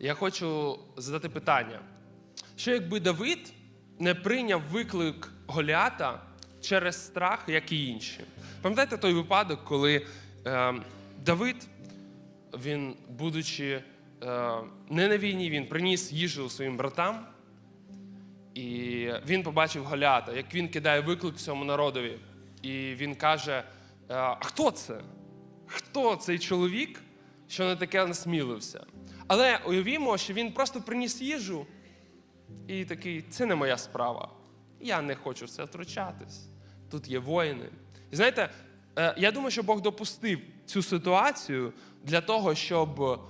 я хочу задати питання: що якби Давид не прийняв виклик Голіата через страх, як і інші? Пам'ятаєте той випадок, коли е, Давид, він, будучи е, не на війні, він приніс їжу своїм братам, і він побачив Голіата, як він кидає виклик цьому народові. І він каже: е, А хто це? Хто цей чоловік, що на таке насмілився? Але уявімо, що він просто приніс їжу і такий: це не моя справа. Я не хочу в це втручатись. Тут є воїни. І знаєте, е, я думаю, що Бог допустив цю ситуацію для того, щоб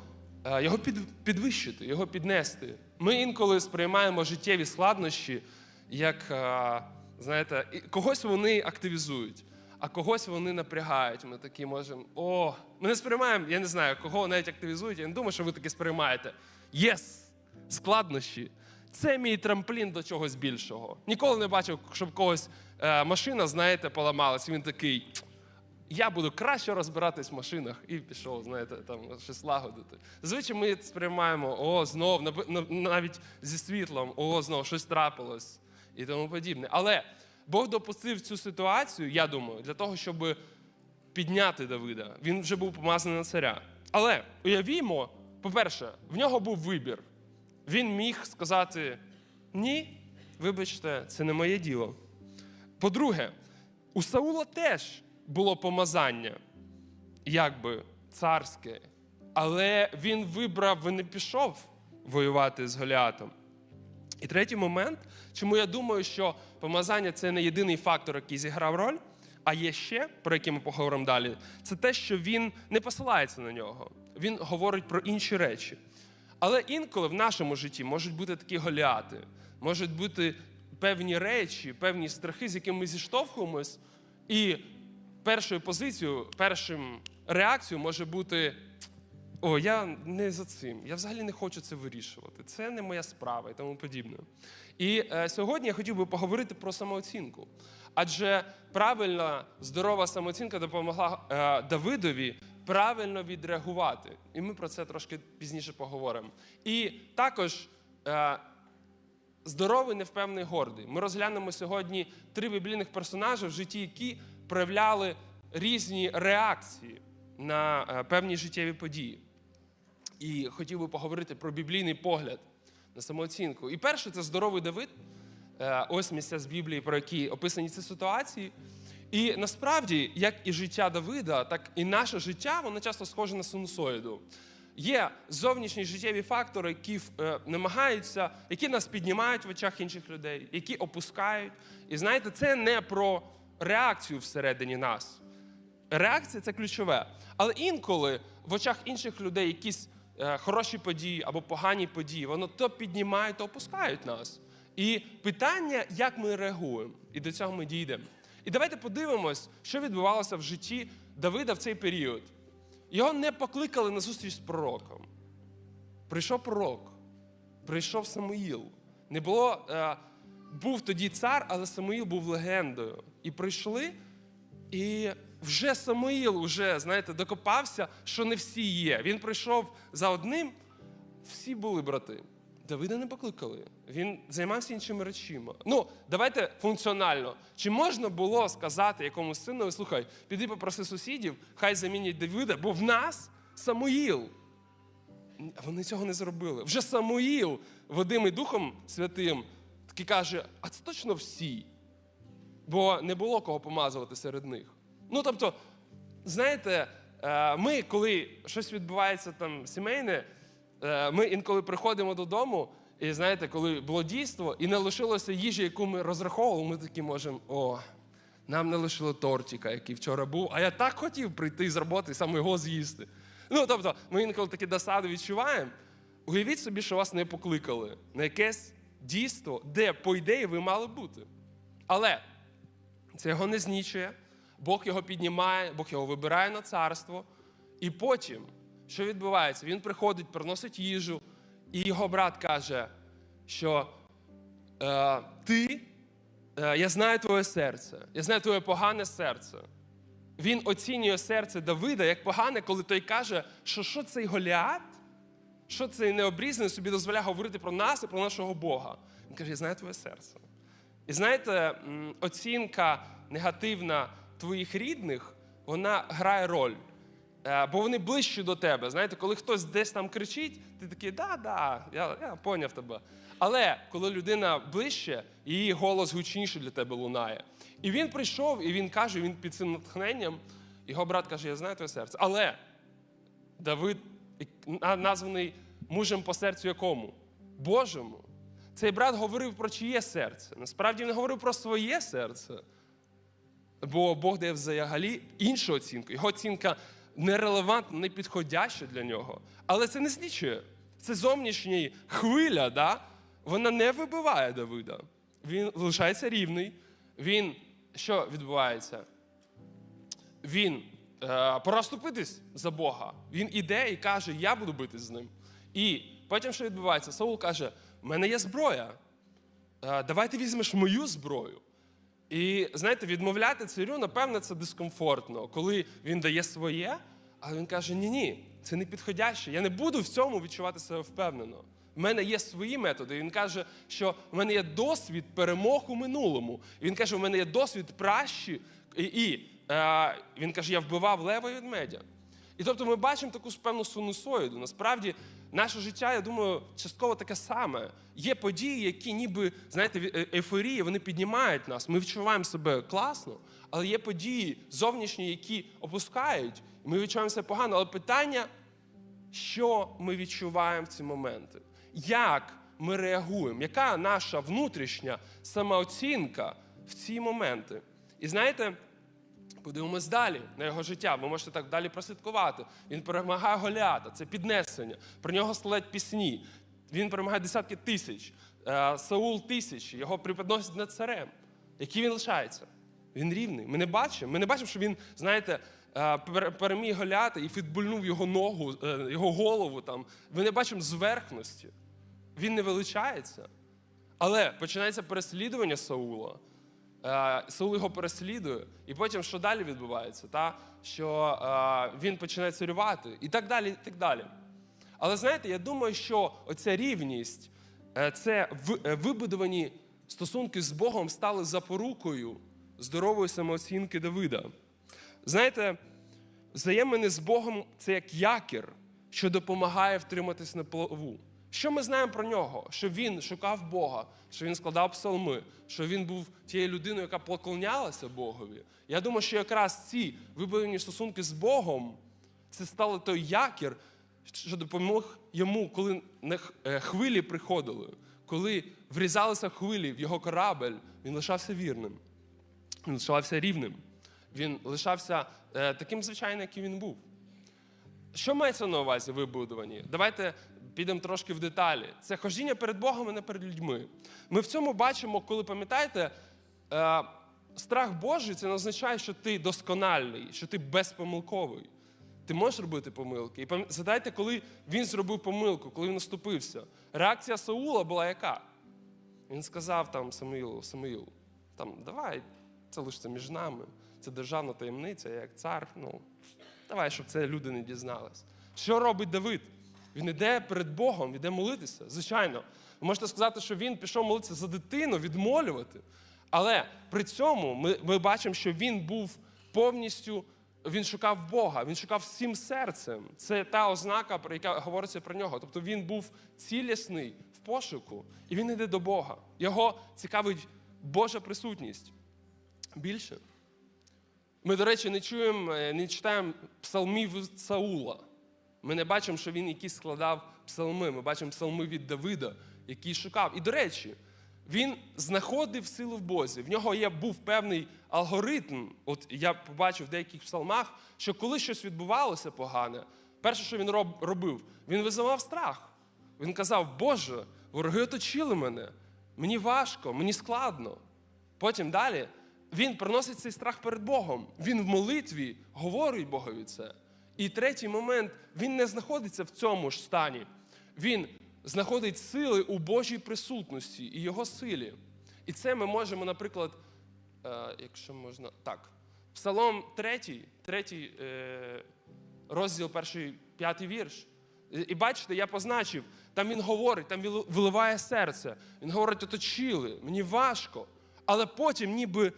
е, його підвищити, його піднести. Ми інколи сприймаємо життєві складнощі, як, е, знаєте, когось вони активізують, а когось вони напрягають. Ми такі можемо, о, ми не сприймаємо, я не знаю, кого навіть активізують. Я не думаю, що ви таке сприймаєте. Єс! Складнощі. Це мій трамплін до чогось більшого. Ніколи не бачив, щоб когось е, машина, знаєте, поламалась. Він такий. Я буду краще розбиратись в машинах і пішов, знаєте, там щось лагодити. Зазвичай ми сприймаємо, о, знов, на- навіть зі світлом, о, знов щось трапилось і тому подібне. Але Бог допустив цю ситуацію, я думаю, для того, щоб підняти Давида. Він вже був помазаний на царя. Але уявімо, по-перше, в нього був вибір. Він міг сказати: ні, вибачте, це не моє діло. По-друге, у Саула теж було помазання, якби царське, але він вибрав і не пішов воювати з Голіатом. І третій момент, чому я думаю, що помазання це не єдиний фактор, який зіграв роль, а є ще, про який ми поговоримо далі, це те, що він не посилається на нього. Він говорить про інші речі. Але інколи в нашому житті можуть бути такі голіати, можуть бути певні речі, певні страхи, з якими ми зіштовхуємось, і першою позицією, першим реакцією може бути: о, я не за цим, я взагалі не хочу це вирішувати. Це не моя справа і тому подібне. І е, сьогодні я хотів би поговорити про самооцінку. Адже правильна, здорова самооцінка допомогла е, Давидові правильно відреагувати. І ми про це трошки пізніше поговоримо. І також е, здоровий, невпевний, гордий. Ми розглянемо сьогодні три біблійних персонажі, в житті які проявляли різні реакції на е, певні життєві події. І хотів би поговорити про біблійний погляд на самооцінку. І перше це здоровий Давид. Е, Ось місця з Біблії, про які описані ці ситуації. І насправді, як і життя Давида, так і наше життя, воно часто схоже на синусоїду. Є зовнішні життєві фактори, які е, намагаються, які нас піднімають в очах інших людей, які опускають. І знаєте, це не про реакцію всередині нас. Реакція це ключове. Але інколи в очах інших людей якісь хороші події або погані події, воно то піднімає, то опускають нас. І питання, як ми реагуємо, і до цього ми дійдемо. І давайте подивимось, що відбувалося в житті Давида в цей період. Його не покликали на зустріч з пророком. Прийшов пророк, прийшов Самуїл. Не було, е, був тоді цар, але Самуїл був легендою. І прийшли, і вже Самуїл вже, знаєте, докопався, що не всі є. Він прийшов за одним, всі були брати. Давида не покликали. Він займався іншими речима. Ну, давайте функціонально. Чи можна було сказати якомусь сину, слухай, піди попроси сусідів, хай замінять Давида, бо в нас Самуїл. Вони цього не зробили. Вже Самуїл, Вадимий Духом Святим, такий каже: а це точно всі. Бо не було кого помазувати серед них. Ну, тобто, знаєте, е, ми, коли щось відбувається там сімейне, е, ми інколи приходимо додому, і знаєте, коли було дійство, і не лишилося їжі, яку ми розраховували, ми такі можемо, о, нам не лишило тортика, який вчора був, а я так хотів прийти з роботи саме його з'їсти. Ну, тобто, ми інколи такі досади відчуваємо. Уявіть собі, що вас не покликали на якесь дійство, де, по ідеї, ви мали бути. Але це його не знічує, Бог його піднімає, Бог його вибирає на царство. І потім, що відбувається? Він приходить, приносить їжу, і його брат каже, що е, ти, е, я знаю твоє серце, я знаю твоє погане серце. Він оцінює серце Давида як погане, коли той каже, що що цей Голіат, що цей необрізаний собі дозволяє говорити про нас і про нашого Бога? Він каже: я знаю твоє серце. І знаєте, оцінка негативна твоїх рідних, вона грає роль. Е, Бо вони ближчі до тебе. Знаєте, коли хтось десь там кричить, ти такий, да, да, я, я поняв тебе. Але коли людина ближче, її голос гучніше для тебе лунає. І він прийшов, і він каже, він під цим натхненням, його брат каже, я знаю твоє серце. Але Давид названий мужем по серцю якому? Божому. Цей брат говорив про чиє серце. Насправді він говорив про своє серце. Бо Бог дає взагалі іншу оцінку. Його оцінка нерелевантна, не підходяща для нього. Але це не знічує. Це зовнішня хвиля, да? вона не вибиває Давида. Він лишається рівний. Він що відбувається? Він е, пора ступитись за Бога. Він іде і каже, я буду битись з ним. І потім що відбувається? Саул каже: в мене є зброя. Е, давай візьмеш мою зброю. І знаєте, відмовляти царю, напевно, це дискомфортно, коли він дає своє, а він каже: Ні, ні, це не підходяще. Я не буду в цьому відчувати себе впевнено. В мене є свої методи. Він каже, що в мене є досвід перемог у минулому. І він каже, у мене є досвід пращі. І, і е, він каже, я вбивав лева і ведмедя. І тобто ми бачимо таку певну синусоїду. Насправді, наше життя, я думаю, частково таке саме. Є події, які ніби, знаєте, е- ейфорії, вони піднімають нас. Ми відчуваємо себе класно, але є події зовнішні, які опускають, і ми відчуваємо себе погано. Але питання, що ми відчуваємо в ці моменти? Як ми реагуємо? Яка наша внутрішня самооцінка в ці моменти? І знаєте, Подивимось далі на його життя. Ви можете так далі прослідкувати. Він перемагає Голіата, це піднесення. Про нього славлять пісні. Він перемагає десятки тисяч. Е, Саул тисячі. Його преподносять над царем. Який він лишається? Він рівний. Ми не бачимо. Ми не бачимо, що він, знаєте, е, пер- переміг Голіата і фітбульнув його ногу, е, його голову. Там. Ми не бачимо зверхності. Він не величається. Але починається переслідування Саула. Е, Саул його переслідує, і потім що далі відбувається? Та? Що е, він починає царювати, і так далі, і так далі. Але знаєте, я думаю, що оця рівність, е, це в- вибудовані стосунки з Богом стали запорукою здорової самооцінки Давида. Знаєте, взаємини з Богом це як якір, що допомагає втриматись на плаву. Що ми знаємо про нього? Що він шукав Бога, що він складав псалми, що він був тією людиною, яка поклонялася Богові. Я думаю, що якраз ці вибудовані стосунки з Богом це стало той якір, що допомог йому, коли е, хвилі приходили, коли врізалися хвилі в його корабель, він лишався вірним. Він лишався рівним. Він лишався е, таким звичайним, яким він був. Що мається на увазі вибудовані? Давайте підемо трошки в деталі. Це хожіння перед Богом, а не перед людьми. Ми в цьому бачимо, коли пам'ятаєте, е, страх Божий це не означає, що ти доскональний, що ти безпомилковий. Ти можеш робити помилки. І згадайте, коли він зробив помилку, коли він наступився. Реакція Саула була яка? Він сказав там Самуїлу, Самуїл, там, давай, це лише між нами, це державна таємниця, я як цар. Ну, давай, щоб це люди не дізнались. Що робить Давид? Він іде перед Богом, іде молитися. Звичайно, ви можете сказати, що він пішов молитися за дитину, відмолювати. Але при цьому ми, ми бачимо, що він був повністю, він шукав Бога, він шукав всім серцем. Це та ознака, про яка говориться про нього. Тобто він був цілісний в пошуку, і він йде до Бога. Його цікавить Божа присутність. Більше. Ми, до речі, не чуємо, е, не читаємо псалмів Саула. Ми не бачимо, що він якісь складав псалми. Ми бачимо псалми від Давида, який шукав. І, до речі, він знаходив силу в Бозі. В нього є, був певний алгоритм. От я побачив в деяких псалмах, що коли щось відбувалося погане, перше, що він роб- робив, він визивав страх. Він казав: Боже, вороги оточили мене, мені важко, мені складно. Потім далі він приносить цей страх перед Богом. Він в молитві говорить Богові це. І третій момент він не знаходиться в цьому ж стані. Він знаходить сили у Божій присутності і його силі. І це ми можемо, наприклад, е, якщо можна, так. Псалом 3, 3 е, розділ, перший, п'ятий вірш. І і бачите, я позначив, там він говорить, там виливає серце. Він говорить, оточили, мені важко. Але потім ніби,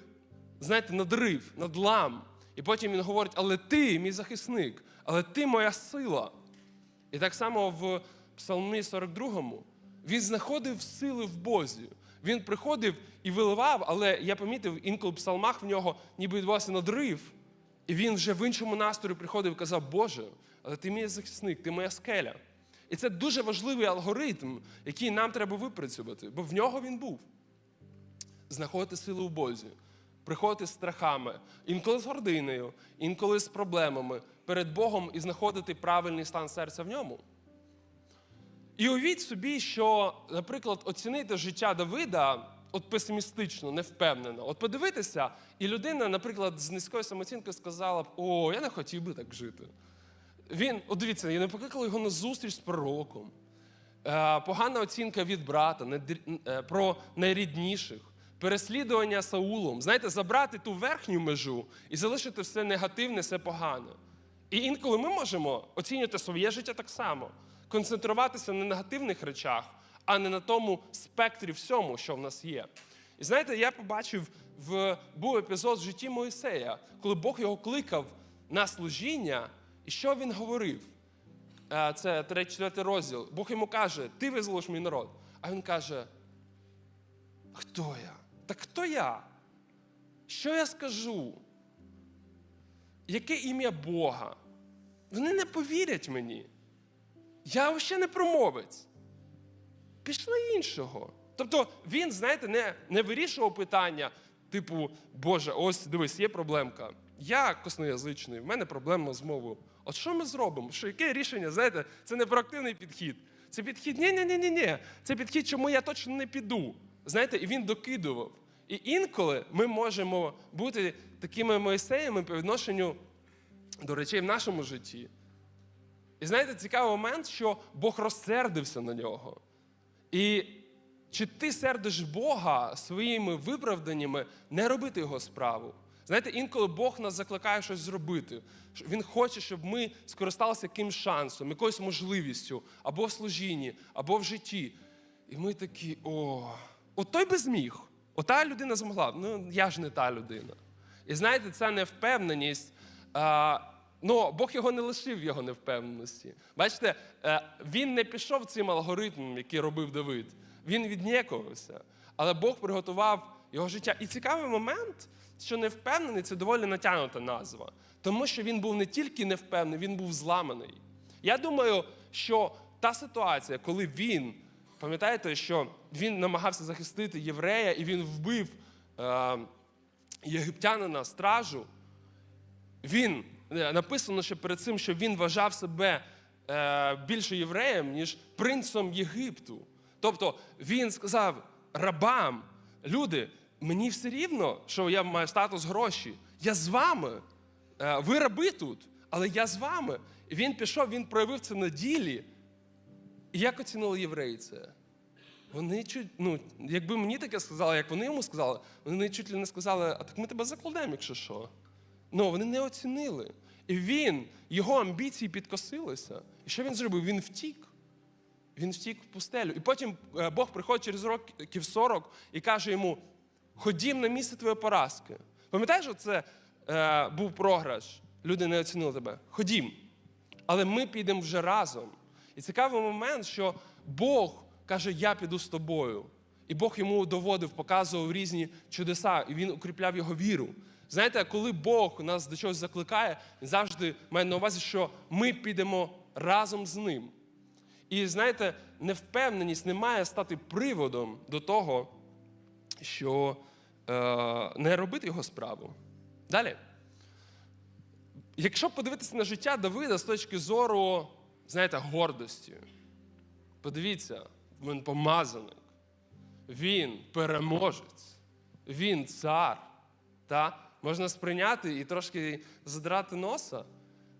знаєте, надрив, надлам. І потім він говорить, але ти, мій захисник, але ти моя сила. І так само в Псалмі 42 він знаходив сили в Бозі. Він приходив і виливав, але я помітив, інколи в псалмах в нього ніби відбувався надрив. І він вже в іншому настрої приходив і казав, Боже, але ти мій захисник, ти моя скеля. І це дуже важливий алгоритм, який нам треба випрацювати, бо в нього він був. Знаходити силу в Бозі, приходити з страхами, інколи з гординою, інколи з проблемами перед Богом і знаходити правильний стан серця в ньому. І уявіть собі, що, наприклад, оцінити життя Давида от песимістично, невпевнено. От подивитися, і людина, наприклад, з низькою самооцінкою сказала б: О, я не хотів би так жити. Він, от дивіться, я не покликав його на зустріч з пророком. Е, погана оцінка від брата, е, про найрідніших, переслідування Саулом. Знаєте, забрати ту верхню межу і залишити все негативне, все погане. І інколи ми можемо оцінювати своє життя так само, концентруватися на негативних речах, а не на тому спектрі всьому, що в нас є. І знаєте, я побачив в був епізод в житті Моїсея, коли Бог його кликав на служіння, і що він говорив? Е, Це 3-4 розділ. Бог йому каже: Ти визволиш мій народ. А він каже: Хто я? Так хто я? Що я скажу? Яке ім'я Бога? Вони не повірять мені. Я взагалі не промовець. Пішли іншого. Тобто він, знаєте, не, не вирішував питання, типу, Боже, ось дивись, є проблемка. Я косноязичний, в мене проблема з мовою. От що ми зробимо? Що яке рішення? Знаєте, це не проактивний підхід. Це підхід, ні ні ні ні Це підхід, чому я точно не піду. Знаєте, і він докидував. І інколи ми можемо бути такими Моїсеями по відношенню до речей в нашому житті. І знаєте, цікавий момент, що Бог розсердився на нього. І чи ти сердиш Бога своїми виправданнями не робити його справу? Знаєте, інколи Бог нас закликає щось зробити. Він хоче, щоб ми скористалися якимсь шансом, якоюсь можливістю, або в служінні, або в житті. І ми такі, о, от той би зміг. Ота людина змогла. Ну, я ж не та людина. І знаєте, ця невпевненість. А, Ну, Бог його не лишив його невпевненості. Бачите, е, він не пішов цим алгоритмом, який робив Давид. Він віднікувався. Але Бог приготував його життя. І цікавий момент, що невпевнений це доволі натягнута назва. Тому що він був не тільки невпевнений, він був зламаний. Я думаю, що та ситуація, коли він, пам'ятаєте, що він намагався захистити єврея і він вбив е, єгиптянина стражу. Він е, написано ще перед цим, що він вважав себе е, більше євреєм, ніж принцем Єгипту. Тобто він сказав рабам, люди, мені все рівно, що я маю статус гроші. Я з вами. Е, ви раби тут, але я з вами. І він пішов, він проявив це на ділі. Як оцінили євреї це? Вони чуть, ну, якби мені таке сказали, як вони йому сказали, вони чуть ли не сказали, а так ми тебе закладемо, якщо що. Ну, вони не оцінили. І він, його амбіції підкосилися. І що він зробив? Він втік. Він втік в пустелю. І потім е, Бог приходить через років 40 і каже йому: ходім на місце твоєї поразки. Пам'ятаєш, що це е, був програш? Люди не оцінили тебе. Ходім. Але ми підемо вже разом. І цікавий момент, що Бог каже, я піду з тобою. І Бог йому доводив, показував різні чудеса, і він укріпляв його віру. Знаєте, коли Бог нас до чогось закликає, він завжди має на увазі, що ми підемо разом з ним. І знаєте, невпевненість не має стати приводом до того, що е, не робити його справу. Далі. Якщо подивитися на життя Давида з точки зору, знаєте, гордості, подивіться, він помазаник, він переможець, він цар. Та? Можна сприйняти і трошки задрати носа.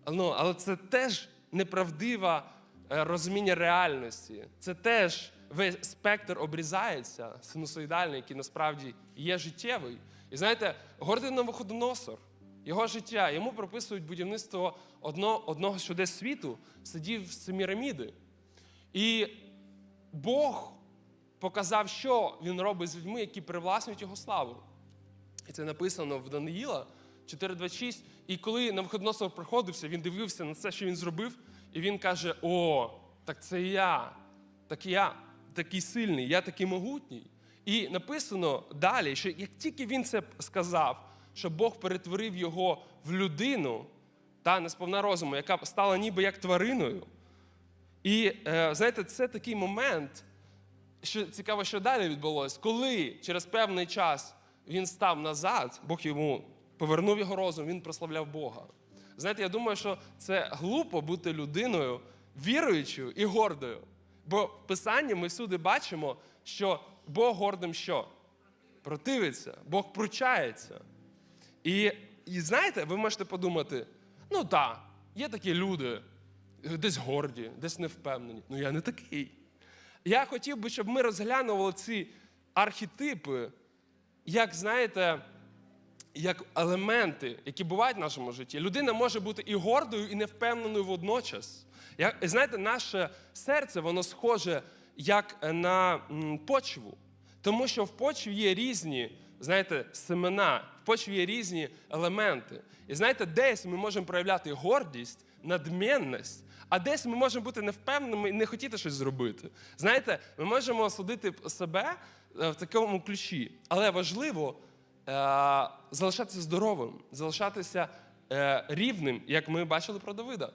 Ну, але це теж неправдиве розуміння реальності. Це теж весь спектр обрізається, синусоїдальний, який насправді є життєвий. І знаєте, гордий Навуходоносор, його життя. Йому прописують будівництво одно, одного з чудес світу, сидів з Семіраміди. І Бог показав, що він робить з людьми, які привласнюють його славу. І це написано в Даниїла 4.26. І коли Навходоносор приходився, він дивився на це, що він зробив, і він каже: О, так це я, так я такий сильний, я такий могутній. І написано далі, що як тільки він це сказав, що Бог перетворив його в людину, та несповна розуму, яка стала ніби як твариною. І е, знаєте, це такий момент, що цікаво, що далі відбулося, коли через певний час він став назад, Бог йому повернув його розум, він прославляв Бога. Знаєте, я думаю, що це глупо бути людиною віруючою і гордою. Бо в Писанні ми всюди бачимо, що Бог гордим що? Противиться, Бог пручається. І, і знаєте, ви можете подумати: ну так, є такі люди, десь горді, десь невпевнені. Ну я не такий. Я хотів би, щоб ми розглянули ці архетипи, як знаєте, як елементи, які бувають в нашому житті. Людина може бути і гордою, і невпевненою водночас. І знаєте, наше серце, воно схоже як на почву. Тому що в почві є різні, знаєте, семена, в почві є різні елементи. І знаєте, десь ми можемо проявляти гордість, надмінність, а десь ми можемо бути невпевненими і не хотіти щось зробити. Знаєте, ми можемо судити себе е, в такому ключі, але важливо е, залишатися здоровим, залишатися е, рівним, як ми бачили про Давида.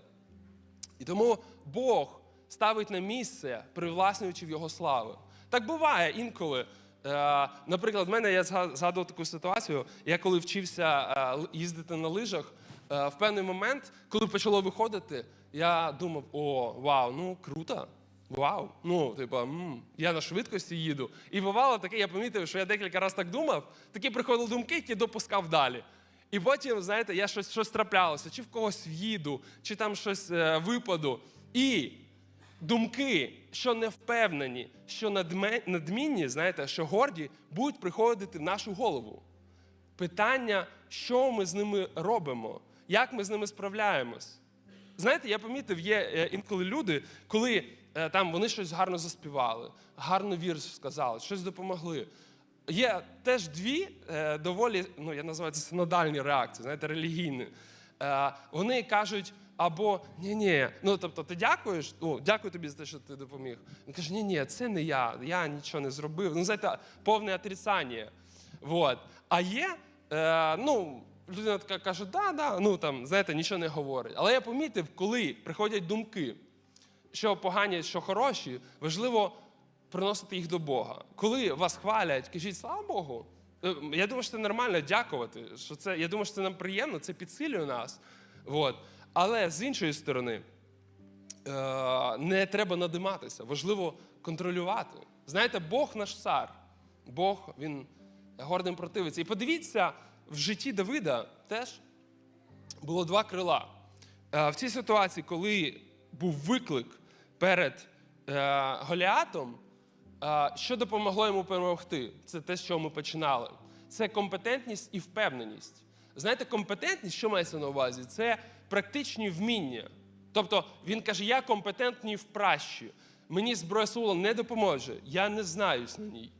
І тому Бог ставить на місце, привласнюючи в його слави. Так буває інколи. Е, Наприклад, в мене я згадував таку ситуацію. Я коли вчився е, їздити на лижах, е, в певний момент, коли почало виходити, я думав: о, вау, ну круто. Вау, ну, м, я на швидкості їду. І бувало таке, я помітив, що я декілька разів так думав, такі приходили думки, які допускав далі. І потім, знаєте, я щось, щось траплялося, чи в когось в'їду, чи там щось е, випаду. І думки, що не впевнені, що надмінні, знаєте, що горді, будуть приходити в нашу голову. Питання, що ми з ними робимо, як ми з ними справляємось. Знаєте, я помітив, є е, інколи люди, коли е, там вони щось гарно заспівали, гарно вірш сказали, щось допомогли. Є теж дві е, доволі, ну я називаю це синодальні реакції, знаєте, релігійні. Вони кажуть, або ні-ні, ну тобто ти дякуєш, ну, дякую тобі за те, що ти допоміг. Він каже, ні, ні, це не я, я нічого не зробив. Ну, знаєте, повне отрицання. Вот. А є, е, ну, людина така каже, да, да, ну там, знаєте, нічого не говорить. Але я помітив, коли приходять думки, що погані, що хороші, важливо приносити їх до Бога. Коли вас хвалять, кажіть, слава Богу. Е, Я думаю, що це нормально дякувати. Що це, я думаю, що це нам приємно, це підсилює нас. Вот. Але з іншої сторони, е, не треба надиматися, важливо контролювати. Знаєте, Бог наш цар, Бог він гордим противиться. І подивіться, в житті Давида теж було два крила. Е, В цій ситуації, коли був виклик перед е, Голіатом, що допомогло йому перемогти? Це те, з чого ми починали. Це компетентність і впевненість. Знаєте, компетентність, що мається на увазі? Це практичні вміння. Тобто він каже: я компетентний в пращі. Мені зброя Саула не допоможе, я не знаюсь на ній.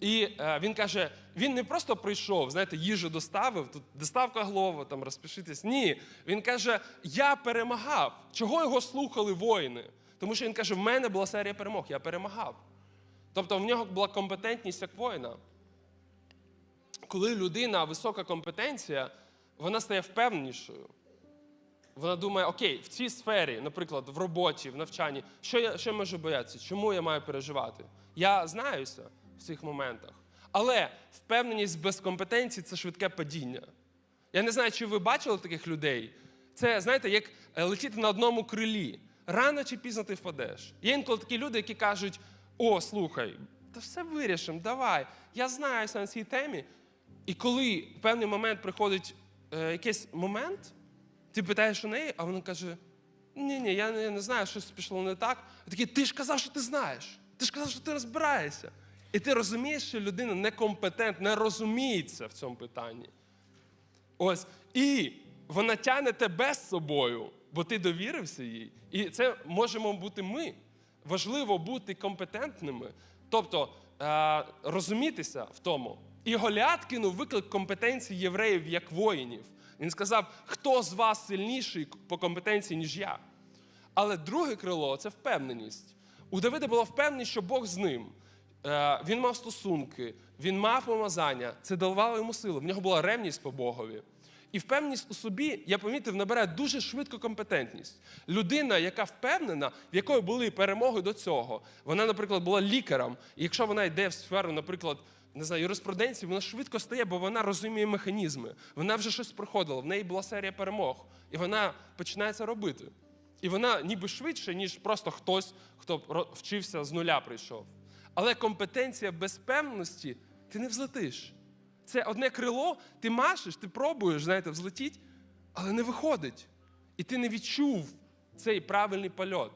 І е, він каже: він не просто прийшов, знаєте, їжу доставив, тут доставка голова, там розпишитись. Ні. Він каже: Я перемагав. Чого його слухали воїни? Тому що він каже: в мене була серія перемог, я перемагав. Тобто в нього була компетентність як воїна. Коли людина висока компетенція, вона стає впевненішою. Вона думає, окей, в цій сфері, наприклад, в роботі, в навчанні, що я, що я можу боятися? Чому я маю переживати? Я знаюся в цих моментах. Але впевненість без компетенції це швидке падіння. Я не знаю, чи ви бачили таких людей. Це, знаєте, як е, летіти на одному крилі. Рано чи пізно ти впадеш. Є інколи такі люди, які кажуть: о, слухай, та все вирішимо, давай. Я знаюся на цій темі. І коли в певний момент приходить е, якийсь момент, ти питаєш у неї, а вона каже: ні, ні, я не, не знаю, щось пішло не так. А такий, ти ж казав, що ти знаєш. Ти ж казав, що ти розбираєшся. І ти розумієш, що людина некомпетентна, не розуміється в цьому питанні. Ось. І вона тягне тебе з собою, бо ти довірився їй. І це можемо бути ми. Важливо бути компетентними, тобто е, розумітися в тому. І Голіат виклик компетенції євреїв як воїнів. Він сказав, хто з вас сильніший по компетенції, ніж я. Але друге крило це впевненість. У Давида була впевненість, що Бог з ним. Е, Він мав стосунки, він мав помазання, це давало йому силу. В нього була ревність по Богові. І впевненість у собі, я помітив, набирає дуже швидко компетентність. Людина, яка впевнена, в якої були перемоги до цього, вона, наприклад, була лікарем. І якщо вона йде в сферу, наприклад, не знаю, юриспруденції, вона швидко стає, бо вона розуміє механізми. Вона вже щось проходила, в неї була серія перемог, і вона починає це робити. І вона ніби швидше, ніж просто хтось, хто вчився з нуля прийшов. Але компетенція без певності ти не взлетиш. Це одне крило, ти машеш, ти пробуєш, знаєте, взлетіть, але не виходить. І ти не відчув цей правильний польот.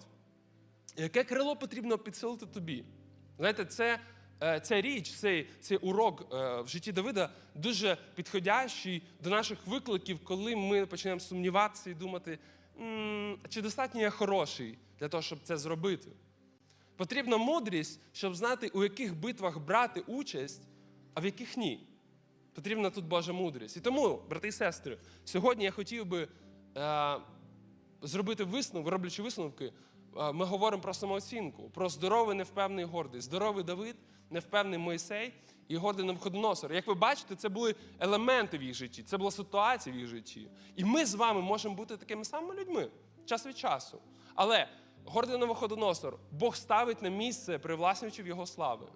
Яке крило потрібно підсилити тобі? Знаєте, це, ця річ, цей, цей урок е, в житті Давида дуже підходящий до наших викликів, коли ми починаємо сумніватися і думати, чи достатньо я хороший для того, щоб це зробити. Потрібна мудрість, щоб знати, у яких битвах брати участь, а в яких ні. Потрібна тут Божа мудрість. І тому, брати і сестри, сьогодні я хотів би е, зробити висновок, роблячи висновки, е, ми говоримо про самооцінку, про здоровий, невпевний гордий. Здоровий Давид, невпевний Мойсей і гордий Навходоносор. Як ви бачите, це були елементи в їх житті, це була ситуація в їх житті. І ми з вами можемо бути такими самими людьми час від часу. Але гордий Навуходоносор, Бог ставить на місце, привласнюючи його слави.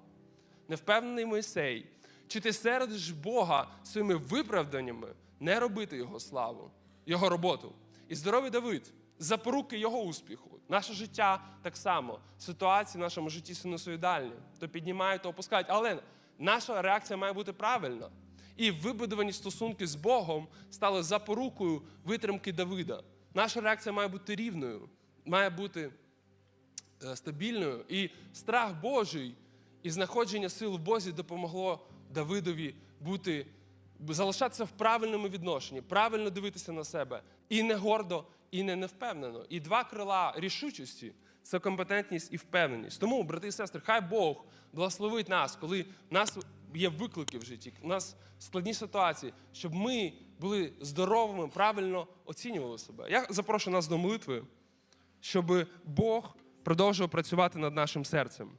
Невпевнений Мойсей, чи ти сердиш Бога своїми виправданнями не робити Його славу, Його роботу. І здоровий Давид, запоруки Його успіху. Наше життя так само, ситуації в нашому житті синусоїдальні. То піднімають, то опускають. Але наша реакція має бути правильна. І вибудовані стосунки з Богом стали запорукою витримки Давида. Наша реакція має бути рівною, має бути е, стабільною. І страх Божий і знаходження сил в Бозі допомогло Давидові бути, залишатися в правильному відношенні, правильно дивитися на себе. І не гордо, і не невпевнено. І два крила рішучості це компетентність і впевненість. Тому, брати і сестри, хай Бог благословить нас, коли в нас є виклики в житті, у нас складні ситуації, щоб ми були здоровими, правильно оцінювали себе. Я запрошую нас до молитви, щоб Бог продовжував працювати над нашим серцем.